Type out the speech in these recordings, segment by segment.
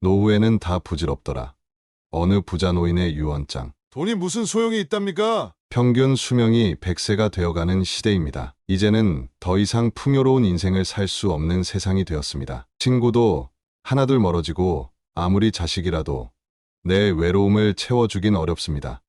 노후에는 다 부질없더라. 어느 부자 노인의 유언장. 돈이 무슨 소용이 있답니까? 평균 수명이 100세가 되어가는 시대입니다. 이제는 더 이상 풍요로운 인생을 살 수 없는 세상이 되었습니다. 친구도 하나둘 멀어지고 아무리 자식이라도 내 외로움을 채워주긴 어렵습니다.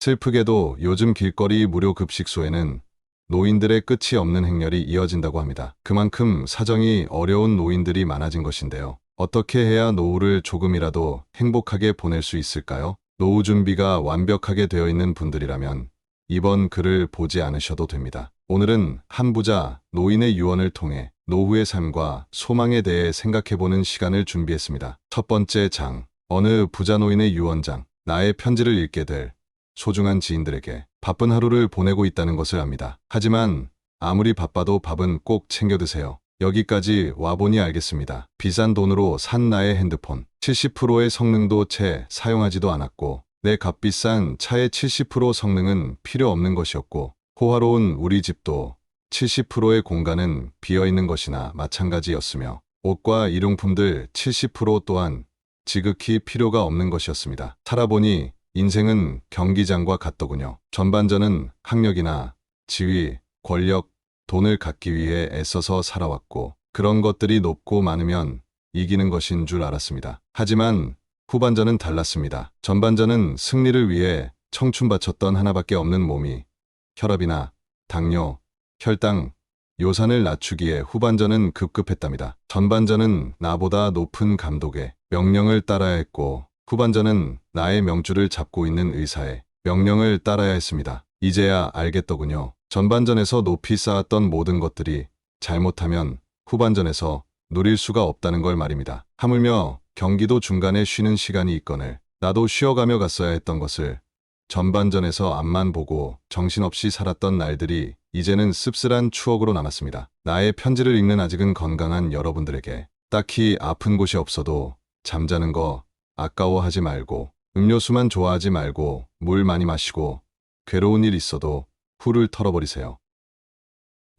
슬프게도 요즘 길거리 무료 급식소에는 노인들의 끝이 없는 행렬이 이어진다고 합니다. 그만큼 사정이 어려운 노인들이 많아진 것인데요. 어떻게 해야 노후를 조금이라도 행복하게 보낼 수 있을까요? 노후 준비가 완벽하게 되어 있는 분들이라면 이번 글을 보지 않으셔도 됩니다. 오늘은 한 부자 노인의 유언을 통해 노후의 삶과 소망에 대해 생각해보는 시간을 준비했습니다. 첫 번째 장, 어느 부자 노인의 유언장, 나의 편지를 읽게 될 소중한 지인들에게 바쁜 하루를 보내고 있다는 것을 압니다. 하지만 아무리 바빠도 밥은 꼭 챙겨 드세요. 여기까지 와보니 알겠습니다. 비싼 돈으로 산 나의 핸드폰, 70%의 성능도 채 사용하지도 않았고, 내 값비싼 차의 70% 성능은 필요 없는 것이었고, 호화로운 우리 집도 70%의 공간은 비어 있는 것이나 마찬가지였으며, 옷과 일용품들 70% 또한 지극히 필요가 없는 것이었습니다. 살아보니 인생은 경기장과 같더군요. 전반전은 학력이나 지위, 권력, 돈을 갖기 위해 애써서 살아왔고 그런 것들이 높고 많으면 이기는 것인 줄 알았습니다. 하지만 후반전은 달랐습니다. 전반전은 승리를 위해 청춘 바쳤던 하나밖에 없는 몸이 혈압이나 당뇨, 혈당, 요산을 낮추기에 후반전은 급급했답니다. 전반전은 나보다 높은 감독의 명령을 따라야 했고 후반전은 나의 명줄을 잡고 있는 의사의 명령을 따라야 했습니다. 이제야 알겠더군요. 전반전에서 높이 쌓았던 모든 것들이 잘못하면 후반전에서 누릴 수가 없다는 걸 말입니다. 하물며 경기도 중간에 쉬는 시간이 있거늘 나도 쉬어가며 갔어야 했던 것을 전반전에서 앞만 보고 정신없이 살았던 날들이 이제는 씁쓸한 추억으로 남았습니다. 나의 편지를 읽는 아직은 건강한 여러분들에게 딱히 아픈 곳이 없어도 잠자는 거 아까워하지 말고 음료수만 좋아하지 말고 물 많이 마시고 괴로운 일 있어도 후를 털어버리세요.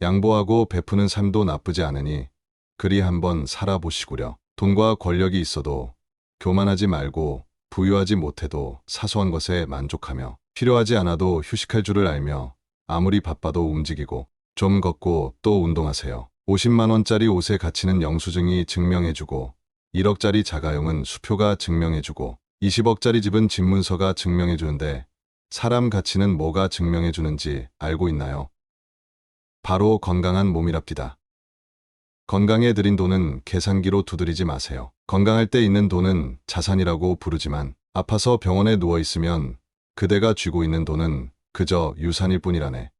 양보하고 베푸는 삶도 나쁘지 않으니 그리 한번 살아보시구려. 돈과 권력이 있어도 교만하지 말고 부유하지 못해도 사소한 것에 만족하며 필요하지 않아도 휴식할 줄을 알며 아무리 바빠도 움직이고 좀 걷고 또 운동하세요. 50만원짜리 옷의 가치는 영수증이 증명해주고 1억짜리 자가용은 수표가 증명해주고 20억짜리 집은 집문서가 증명해주는데 사람 가치는 뭐가 증명해 주는지 알고 있나요? 바로 건강한 몸이랍디다. 건강에 들인 돈은 계산기로 두드리지 마세요. 건강할 때 있는 돈은 자산이라고 부르지만 아파서 병원에 누워 있으면 그대가 쥐고 있는 돈은 그저 유산일 뿐이라네.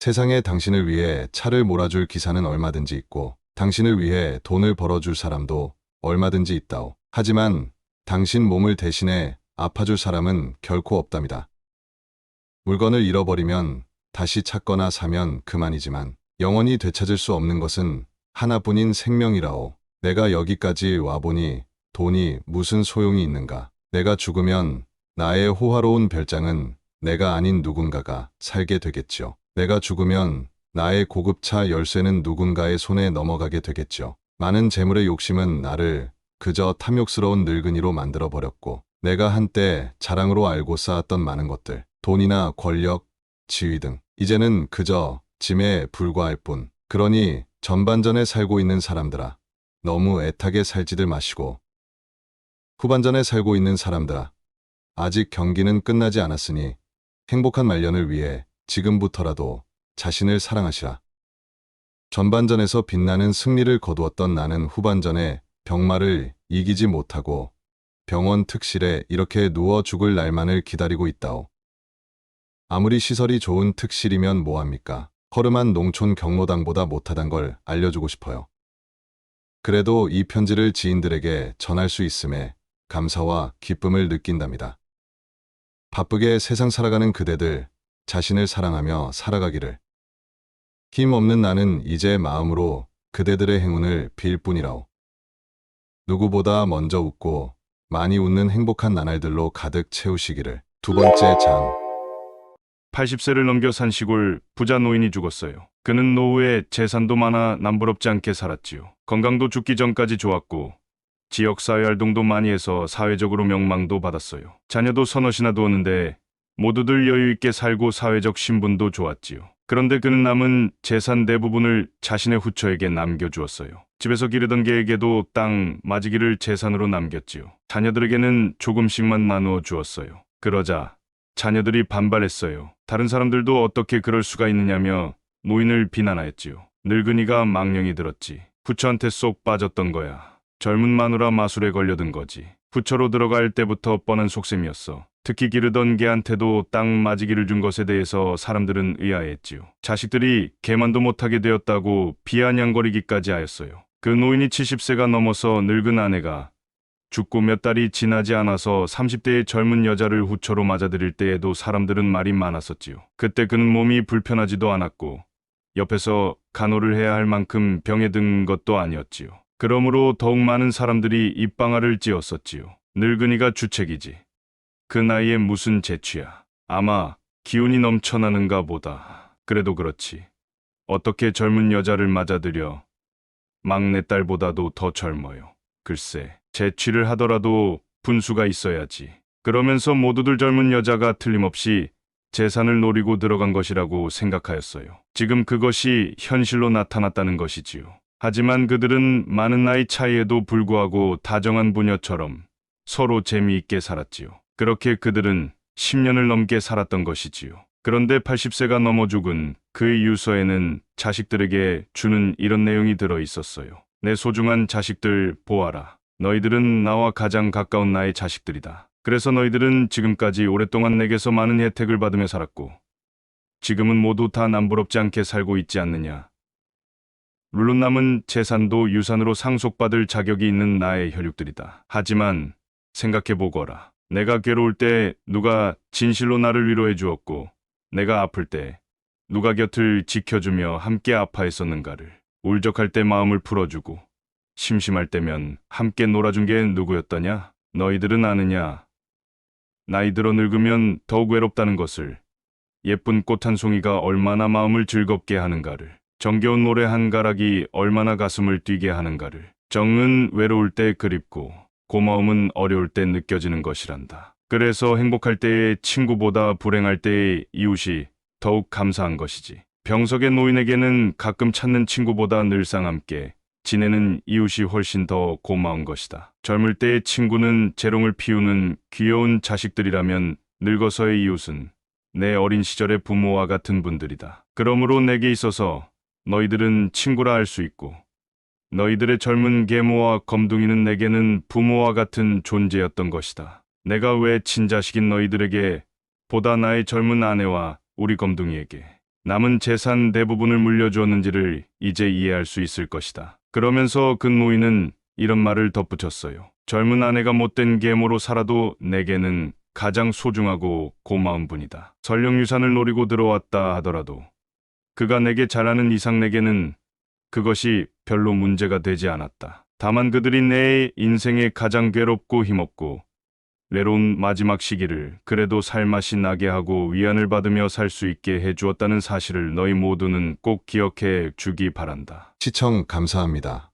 세상에 당신을 위해 차를 몰아줄 기사는 얼마든지 있고 당신을 위해 돈을 벌어줄 사람도 얼마든지 있다오. 하지만 당신 몸을 대신해 아파줄 사람은 결코 없답니다. 물건을 잃어버리면 다시 찾거나 사면 그만이지만 영원히 되찾을 수 없는 것은 하나뿐인 생명이라오. 내가 여기까지 와보니 돈이 무슨 소용이 있는가. 내가 죽으면 나의 호화로운 별장은 내가 아닌 누군가가 살게 되겠죠. 내가 죽으면 나의 고급차 열쇠는 누군가의 손에 넘어가게 되겠죠. 많은 재물의 욕심은 나를 그저 탐욕스러운 늙은이로 만들어 버렸고 내가 한때 자랑으로 알고 쌓았던 많은 것들, 돈이나 권력, 지위 등 이제는 그저 짐에 불과할 뿐. 그러니 전반전에 살고 있는 사람들아, 너무 애타게 살지들 마시고 후반전에 살고 있는 사람들아, 아직 경기는 끝나지 않았으니 행복한 말년을 위해 지금부터라도 자신을 사랑하시라. 전반전에서 빛나는 승리를 거두었던 나는 후반전에 병마를 이기지 못하고 병원 특실에 이렇게 누워 죽을 날만을 기다리고 있다오. 아무리 시설이 좋은 특실이면 뭐합니까? 허름한 농촌 경로당보다 못하단 걸 알려주고 싶어요. 그래도 이 편지를 지인들에게 전할 수 있음에 감사와 기쁨을 느낀답니다. 바쁘게 세상 살아가는 그대들 자신을 사랑하며 살아가기를. 힘 없는 나는 이제 마음으로 그대들의 행운을 빌 뿐이라오. 누구보다 먼저 웃고 많이 웃는 행복한 나날들로 가득 채우시기를. 두 번째 장. 80세를 넘겨 산 시골 부자 노인이 죽었어요. 그는 노후에 재산도 많아 남부럽지 않게 살았지요. 건강도 죽기 전까지 좋았고 지역 사회 활동도 많이 해서 사회적으로 명망도 받았어요. 자녀도 서너시나 두었는데 모두들 여유 있게 살고 사회적 신분도 좋았지요. 그런데 그는 남은 재산 대부분을 자신의 후처에게 남겨주었어요. 집에서 기르던 개에게도 땅 맞이기를 재산으로 남겼지요. 자녀들에게는 조금씩만 나누어 주었어요. 그러자 자녀들이 반발했어요. 다른 사람들도 어떻게 그럴 수가 있느냐며 노인을 비난하였지요. 늙은이가 망령이 들었지. 부처한테 쏙 빠졌던 거야. 젊은 마누라 마술에 걸려든 거지. 부처로 들어갈 때부터 뻔한 속셈이었어. 특히 기르던 개한테도 땅 맞이기를 준 것에 대해서 사람들은 의아했지요. 자식들이 개만도 못하게 되었다고 비아냥거리기까지 하였어요. 그 노인이 70세가 넘어서 늙은 아내가 죽고 몇 달이 지나지 않아서 30대의 젊은 여자를 후처로 맞아들일 때에도 사람들은 말이 많았었지요. 그때 그는 몸이 불편하지도 않았고 옆에서 간호를 해야 할 만큼 병에 든 것도 아니었지요. 그러므로 더욱 많은 사람들이 입방아를 찧었었지요. 늙은이가 주책이지. 그 나이에 무슨 재취야. 아마 기운이 넘쳐나는가 보다. 그래도 그렇지. 어떻게 젊은 여자를 맞아들여 막내딸보다도 더 젊어요. 글쎄, 재취를 하더라도 분수가 있어야지. 그러면서 모두들 젊은 여자가 틀림없이 재산을 노리고 들어간 것이라고 생각하였어요. 지금 그것이 현실로 나타났다는 것이지요. 하지만 그들은 많은 나이 차이에도 불구하고 다정한 부녀처럼 서로 재미있게 살았지요. 그렇게 그들은 10년을 넘게 살았던 것이지요. 그런데 80세가 넘어 죽은 그의 유서에는 자식들에게 주는 이런 내용이 들어 있었어요. 내 소중한 자식들 보아라. 너희들은 나와 가장 가까운 나의 자식들이다. 그래서 너희들은 지금까지 오랫동안 내게서 많은 혜택을 받으며 살았고, 지금은 모두 다 남부럽지 않게 살고 있지 않느냐. 물론 남은 재산도 유산으로 상속받을 자격이 있는 나의 혈육들이다. 하지만 생각해보거라. 내가 괴로울 때 누가 진실로 나를 위로해 주었고, 내가 아플 때 누가 곁을 지켜주며 함께 아파했었는가를, 울적할 때 마음을 풀어주고, 심심할 때면 함께 놀아준 게 누구였더냐? 너희들은 아느냐? 나이 들어 늙으면 더욱 외롭다는 것을, 예쁜 꽃 한 송이가 얼마나 마음을 즐겁게 하는가를, 정겨운 노래 한 가락이 얼마나 가슴을 뛰게 하는가를, 정은 외로울 때 그립고, 고마움은 어려울 때 느껴지는 것이란다. 그래서 행복할 때의 친구보다 불행할 때의 이웃이 더욱 감사한 것이지. 병석의 노인에게는 가끔 찾는 친구보다 늘상 함께 지내는 이웃이 훨씬 더 고마운 것이다. 젊을 때의 친구는 재롱을 피우는 귀여운 자식들이라면 늙어서의 이웃은 내 어린 시절의 부모와 같은 분들이다. 그러므로 내게 있어서 너희들은 친구라 할 수 있고 너희들의 젊은 계모와 검둥이는 내게는 부모와 같은 존재였던 것이다. 내가 왜 친자식인 너희들에게 보다 나의 젊은 아내와 우리 검둥이에게 남은 재산 대부분을 물려주었는지를 이제 이해할 수 있을 것이다. 그러면서 그 노인은 이런 말을 덧붙였어요. 젊은 아내가 못된 계모로 살아도 내게는 가장 소중하고 고마운 분이다. 설령 유산을 노리고 들어왔다 하더라도 그가 내게 잘하는 이상 내게는 그것이 별로 문제가 되지 않았다. 다만 그들이 내 인생에 가장 괴롭고 힘없고 외로운 마지막 시기를 그래도 살맛이 나게 하고 위안을 받으며 살 수 있게 해주었다는 사실을 너희 모두는 꼭 기억해 주기 바란다. 시청 감사합니다.